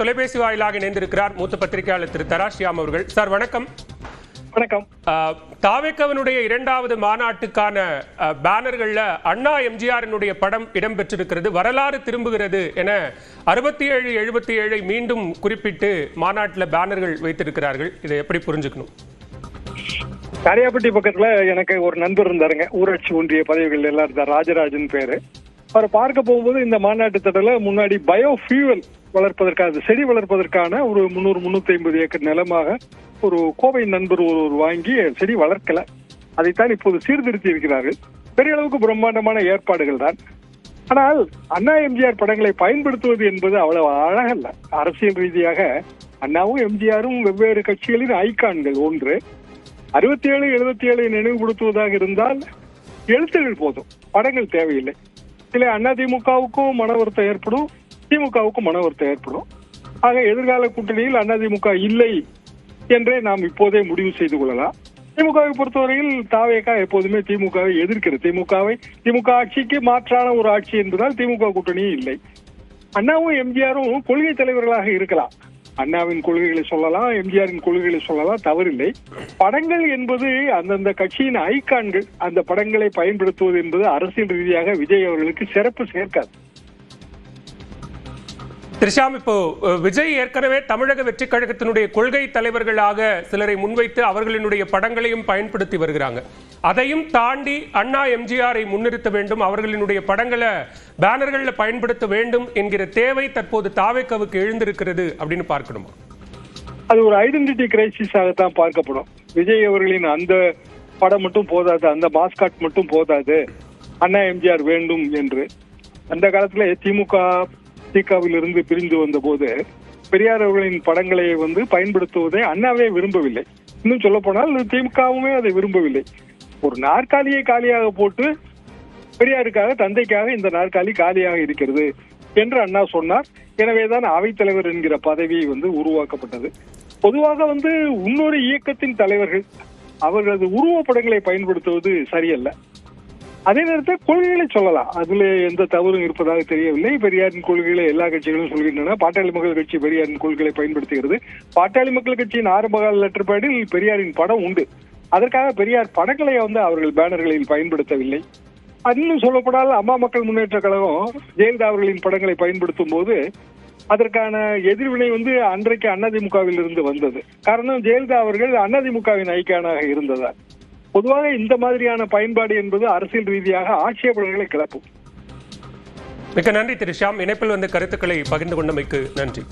தொலைபேசி வாயிலாக இணைந்திருக்கிறார் மூத்த பத்திரிகையாளர் திரு தராஷியாம் அவர்கள். சார் வணக்கம். வணக்கம். தாவேக்கவனுடைய இரண்டாவது மாநாட்டுக்கான பேனர்கள்ல அண்ணா எம்ஜிஆரினுடைய படம் இடம்பெற்றிருக்கிறது. வரலாறு திரும்புகிறது என அறுபத்தி ஏழு எழுபத்தி ஏழை மீண்டும் குறிப்பிட்டு மாநாட்டில் பேனர்கள் வைத்திருக்கிறார்கள். இதை எப்படி புரிஞ்சுக்கணும்? காரியாப்பட்டி பக்கத்துல எனக்கு ஒரு நண்பர் இருந்தாருங்க. ஊராட்சி ஒன்றிய பதவிகள் எல்லாம் இருந்தார் ராஜராஜன் பேரு. அவர் பார்க்க போகும்போது இந்த மாநாட்டு தடல முன்னாடி பயோ ஃபியூவல் வளர்ப்பதற்காக செடி வளர்ப்பதற்கான ஒரு முந்நூறு முன்னூத்தி ஐம்பது ஏக்கர் நிலமாக ஒரு கோவை நண்பர் ஒருவர் வாங்கி செடி வளர்க்கல. அதைத்தான் இப்போது சீர்திருத்தி இருக்கிறார்கள். பெரிய அளவுக்கு பிரம்மாண்டமான ஏற்பாடுகள் தான். ஆனால் அண்ணா எம்ஜிஆர் படங்களை பயன்படுத்துவது என்பது அவ்வளவு அழகல்ல. அரசியல் ரீதியாக அண்ணாவும் எம்ஜிஆரும் வெவ்வேறு கட்சிகளின் ஐகான்கள் ஒன்று. அறுபத்தி ஏழு எழுபத்தி ஏழை நினைவுபடுத்துவதாக இருந்தால் எழுத்துகள் போதும். படங்கள் தேவையில்லை. இல்லை அண்ணா திமுகவுக்கும் மன வருத்தம் ஏற்படும் திமுகவுக்கும் மன வருத்தம் ஏற்படும். ஆக எதிர்கால கூட்டணியில் அண்ணா திமுக இல்லை என்றே நாம் இப்போதே முடிவு செய்து கொள்ளலாம். திமுகவை பொறுத்தவரையில் தாவேகா எப்போதுமே திமுகவை எதிர்க்கிறது. திமுகவை திமுக ஆட்சிக்கு மாற்றான ஒரு ஆட்சி என்பதால் திமுக கூட்டணியும் இல்லை. அண்ணாவும் எம்ஜிஆரும் கொள்கை தலைவர்களாக இருக்கலாம். அண்ணாவின் கொள்கைகளை சொல்லலாம் எம்ஜிஆரின் கொள்கைகளை சொல்லலாம் தவறில்லை. படங்கள் என்பது அந்தந்த கட்சியின் ஐகான்கள். அந்த படங்களை பயன்படுத்துவது என்பது அரசியல் ரீதியாக விஜய் அவர்களுக்கு சிறப்பு சேர்க்காது. திரிஷாம் இப்போ விஜய் ஏற்கனவே தமிழக வெற்றி கழகத்தினுடைய கொள்கை தலைவர்களாக சிலரை முன்வைத்து அவர்களினுடைய படங்களையும் பயன்படுத்தி வருகிறாங்க. அதையும் தாண்டி அண்ணா எம்ஜிஆரை முன்னிறுத்த வேண்டும் அவர்களினுடைய படங்களை பேனர்களில் பயன்படுத்த வேண்டும் என்கிற தேவை தற்போது தாவேக்கவுக்கு எழுந்திருக்கிறது அப்படின்னு பார்க்கணுமா? அது ஒரு ஐடென்டிட்டி கிரைசிஸாகத்தான் பார்க்கப்படும். விஜய் அவர்களின் அந்த படம் மட்டும் போதாது அந்த மாஸ்காட் மட்டும் போதாது அண்ணா எம்ஜிஆர் வேண்டும் என்று. அந்த காலத்தில் திமுக திகாவிலிருந்து பிரிந்து வந்த போது பெரியார் அவர்களின் படங்களை வந்து பயன்படுத்துவதை அண்ணாவே விரும்பவில்லை. இன்னும் சொல்ல போனால் திமுகவுமே அதை விரும்பவில்லை. ஒரு நாற்காலியை காலியாக போட்டு பெரியாருக்காக தந்தைக்காக இந்த நாற்காலி காலியாக இருக்கிறது என்று அண்ணா சொன்னார். எனவேதான் அவைத்தலைவர் என்கிற பதவி வந்து உருவாக்கப்பட்டது. பொதுவாக வந்து இன்னொரு இயக்கத்தின் தலைவர்கள் அவர்களது உருவப்படங்களை பயன்படுத்துவது சரியல்ல. அதே நேரத்தில் கொள்கைகளை சொல்லலாம். அதுல எந்த தவறும் இருப்பதாக தெரியவில்லை. பெரியாரின் கொள்கைகளை எல்லா கட்சிகளும் சொல்கின்றன. பாட்டாளி மக்கள் கட்சி பெரியாரின் கொள்கைகளை பயன்படுத்துகிறது. பாட்டாளி மக்கள் கட்சியின் ஆரம்பகால லெட்டர் பேடில் பெரியாரின் படம் உண்டு. அதற்காக பெரியார் படங்களை வந்து அவர்கள் பேனர்களில் பயன்படுத்தவில்லை. இன்னும் சொல்லப்படாத அம்மா மக்கள் முன்னேற்ற கழகம் ஜெயலலிதா அவர்களின் படங்களை பயன்படுத்தும் போது அதற்கான எதிர்வினை வந்து அன்றைக்கு அதிமுகவில் இருந்து வந்தது. காரணம் ஜெயலலிதா அவர்கள் அதிமுகவின் ஐக்கியனாக இருந்ததால். பொதுவாக இந்த மாதிரியான பயன்பாடு என்பது அரசியல் ரீதியாக ஆட்சேபனைகளை கிளப்பும். மிக்க நன்றி திரு ஷாம் இணைப்பில் வந்து கருத்துக்களை பகிர்ந்து கொண்டமைக்கு நன்றி.